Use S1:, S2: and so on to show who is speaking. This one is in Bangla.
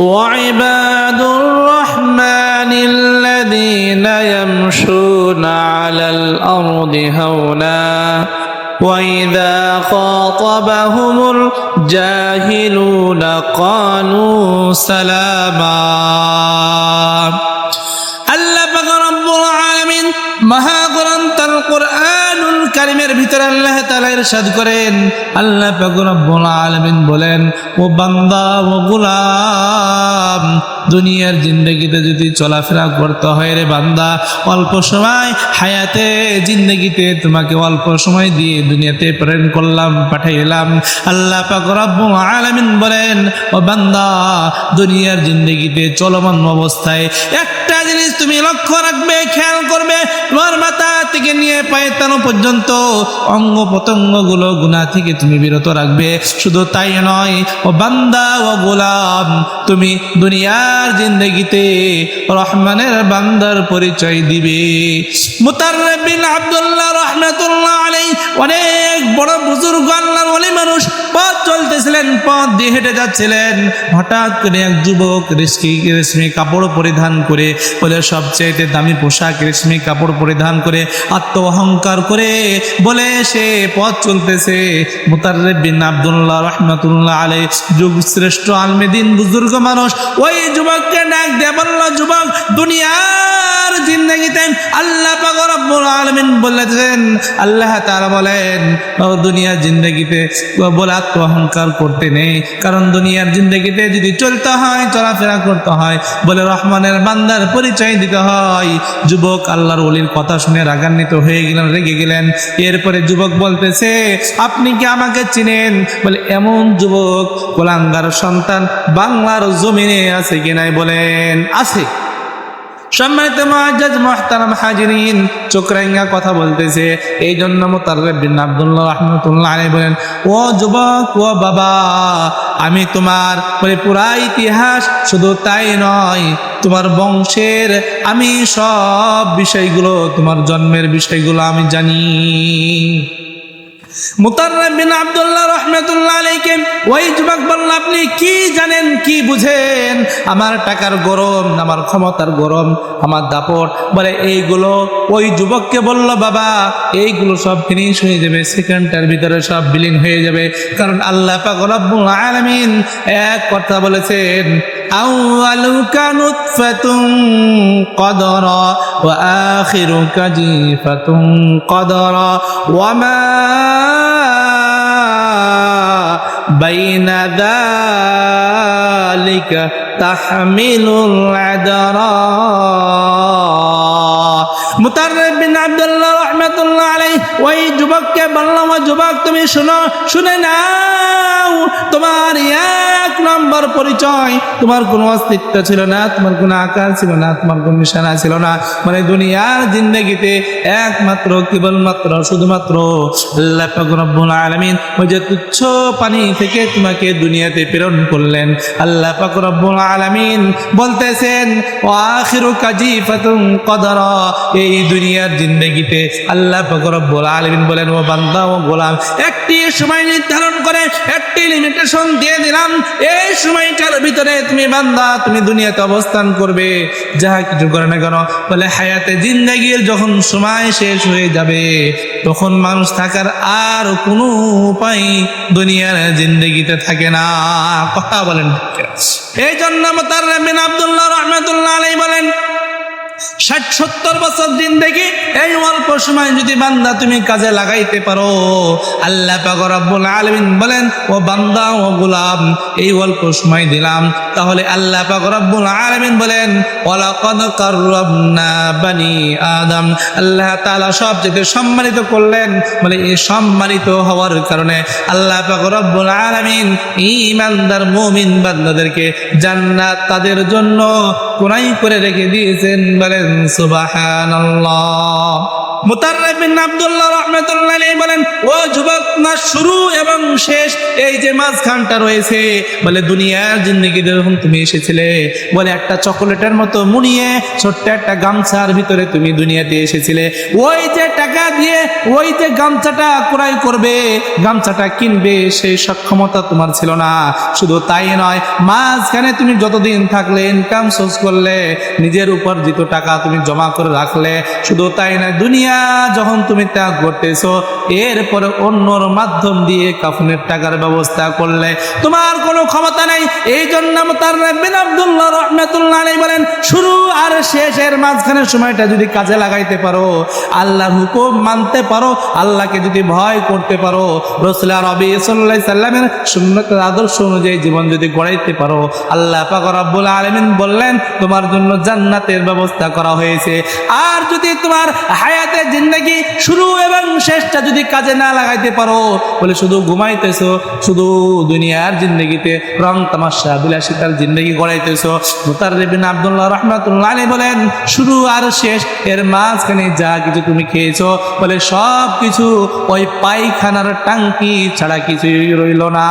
S1: وعباد الرحمن الذين يمشون على الأرض هونا وإذا خاطبهم الجاهلون قالوا سلاما কারিমের ভিতরে আল্লাহ তাআলা ইরশাদ করেন। আল্লাহ পাক রব্বুল আলামিন বলেন, ও বান্দা, ও গোলাম, দুনিয়ার জিন্দগিতে যদি চলাফেরা করতে হয় রে বান্দা, অল্প সময় হায়াতে জিন্দগিতে তোমাকে অল্প সময় দিয়ে দুনিয়াতে প্রেরণ করলাম, পাঠাইলাম। আল্লাহ পাক রব্বুল আলামিন বলেন, ও বান্দা, দুনিয়ার জিন্দগিতে চলমান অবস্থায় একটা জিনিস তুমি লক্ষ্য রাখবে, খেয়াল করবে তোমার মাথা থেকে নিয়ে পায়তানো পর্যন্ত অঙ্গ প্রত্যঙ্গগুলো গুণা থেকে তুমি বিরত রাখবে। শুধু তাই নয়, ও বান্দা, ও গোলাম, তুমি দুনিয়ার জিন্দগিতে রহমানের বান্দার পরিচয় দিবে। মুতারবিন আব্দুল্লাহ রহমতুল্লাহ অনেক বড় বুজুর্গ আল্লাহর ওলি মানুষ পথ চলতেছিলেন, পথ দিয়ে হেঁটে যাচ্ছিলেন। হঠাৎ করে এক যুবক রেশমি রেশমি কাপড় পরিধান করে বলে সবচেয়ে দামি পোশাক রেশমি কাপড় পরিধান করে আত্ম অহংকার করে বলে, সে পথ চলতেছে। মুতারবিন আব্দুল্লাহ রহমাতুল্লাহ আলাই যুগ শ্রেষ্ঠ আলমেদিন বুজুর্গ মানুষ। ওই যুবককে ডাক দিয়ে বলল, যুবক, দুনিয়ার জিন্দগিতে আল্লাহ রব্বুল বলেছেন, আল্লাহ তাআলা বলেন, ও দুনিয়ার জিন্দগিতে বলে আত্ম অহংকার করতে নেই। কারণ দুনিয়ার জিন্দগিতে যদি চলতে হয়, চলাফেরা করতে হয়, বলে রহমানের বান্দার পরিচয় দিতে হয়। যুবক আল্লাহর অলির কথা শুনে রাগান্বিত হয়ে গেলেন, রেগে গেলেন। এরপরে যুবক বলতেছে, আপনি কি আমাকে চিনেন? বলে, এমন যুবক কোলাঙ্গার সন্তান বাংলার জমিনে আছে কিনাই বলেন, আছে। সম্মানিত মহাজাজ মহতারাম হাজিরিন চোখরাঙ্গা কথা বলতেছে। এই জন্য মোতারবিন বিন আব্দুল্লাহ রহমতুল্লাহ আলী বলেন, ও যুবক, ও বাবা, আমি তোমার বলে পুরা ইতিহাস শুধু তাই নয়, তোমার বংশের আমি সব বিষয়গুলো, তোমার জন্মের বিষয়গুলো আমি জানি। মুতাররাব বিন আব্দুল্লাহ রহমাতুল্লাহ আলাইকে ওই যুবক বলল, আপনি কি জানেন, কি বুঝেন? আমার টাকার গরম, আমার ক্ষমতার গরম, আমার দাপট। বলে, এইগুলো? ওই যুবককে বলল, বাবা, এইগুলো সব ফিনিশ হয়ে যাবে সেকেন্ডটার ভিতরে সব বিলীন হয়ে যাবে। কারণ আল্লাহ পাক রব্বুল আলামিন এক কথা বলেছেন أولك نطفة قدرا وآخرك جيفة قدرا وما بين ذلك تحمل العذرا মুতাররিব বিন আব্দুল্লাহ রাহমাতুল্লাহ আলাইহি ওই যুবককে বললাম ও যুবক তুমি শুনো শুনে নাও তোমার এক নম্বর পরিচয়। তোমার কোনো অস্তিত্ব ছিল না, তোমার কোনো আকার ছিল না, তোমার কোনো নিশানা ছিল না। মানে দুনিয়ার জিন্দগিতে একমাত্র, কেবলমাত্র, শুধুমাত্র আলামিন ওই যে তুচ্ছ পানি থেকে তোমাকে দুনিয়াতে প্রেরণ করলেন। আল্লাহ আলামিন বলতেছেন ও আখিরু কাজিফাতুন কদরা। এই দুনিয়ার জিন্দগিতে আল্লাহ আলামিন বলেন, ও বান্দা, ও গোলাম, একটি সময় নির্ধারণ করে, একটি লিমিটেশন দিয়ে দিলাম এই সময়টার ভিতরে তুমি বান্দা, তুমি দুনিয়াতে অবস্থান করবে, যাহা কিছু করে না কেন। বলে হায়াতে জিন্দগির যখন সময় শেষ হয়ে যাবে, তখন মানুষ থাকার আর কোনো উপায় দুনিয়ার জিন্দগিতে থাকে না। কথা বলেন এই জন্য আব্দুল্লাহ রহমতুল্লাহ আলাই বলেন, ষাট সত্তর বছর দিন দেখি এই অল্প সময় যদি বান্দা তুমি কাজে লাগাইতে পারো, আল্লাহ পাক রব্বুল আলামিন বলেন, ও বান্দা, ও গোলাম, এই অল্প সময় দিলাম। তাহলে আল্লাহ পাক রব্বুল আলামিন বলেন, ওয়ালাকাদ কাররামনা বানি আদম। আল্লাহ তাআলা সব যেতে সম্মানিত করলেন, বলে এই সম্মানিত হওয়ার কারণে আল্লাহ পাক রব্বুল আলামিন ঈমানদার মুমিন বান্দাদেরকে জান্নাত তাদের জন্য কোনাই করে রেখে দিয়েছেন। বলেন, সুবহানাল্লাহ। মুতাররিফ বিন আব্দুল্লাহ রাহমাতুল্লাহ আলাইহি বলেন ও যুবক না শুরু এবং শেষ, এই যে মাঝখানটা রয়েছে, বলে দুনিয়ার জিন্দগিতে যখন তুমি এসেছিলে, বলে একটা চকোলেটের মতো মুনিয়ে, ছোট্ট একটা গামছার ভিতরে তুমি দুনিয়াতে এসেছিলে। ওই যে টাকা দিয়ে, ওই যে গামছাটা ক্রয় করবে, গামছাটা কিনবে, সেই সক্ষমতা তোমার ছিল না। শুধু তাই নয়, মাঝখানে তুমি যতদিন থাকলে ইনকাম সোর্স করলে, নিজের উপার্জিত টাকা তুমি জমা করে রাখলে, শুধু তাই নয়, দুনিয়া যখন তুমি ত্যাগ করতেছো, এরপরে অন্যর মাধ্যম দিয়ে কাফনের টাকার ব্যবস্থা করলে তোমার কোনো ক্ষমতা নেই। এই জন্য তার বিন আব্দুল্লাহ বলেন, শুরু আর শেষের মাঝখানের সময়টা যদি কাজে লাগাইতে পারো, আল্লাহর হুকুম মানতে পারো, আল্লাহকে যদি ভয় করতে পারো রসুল্লাহ রবি সাল্লাহ সাল্লামের সুন্নতের আদর্শ অনুযায়ী জীবন যদি গড়াইতে পারো, আল্লাহ পাক রব্বুল আলামিন বললেন, তোমার জন্য জান্নাতের ব্যবস্থা করা হয়েছে। আর যদি তোমার হায়াতের জিন্দগি শুরু এবং শেষটা যদি কাজে না লাগাইতে পারো, বলে শুধু ঘুমাইতেছো, শুধু দুনিয়ার জিন্দগিতে রং তামাশা, বিলাসিতার জিন্দগি গড়াইতেছো। মুতার বিন আব্দুল্লাহ রহমাতুল্লাহ বলেন, শুরু আর শেষ, এর মাঝখানে যা কিছু তুমি খেয়েছো, বলে সব কিছু ওই পায়খানার টাঙ্কি ছাড়া কিছুই রইল না।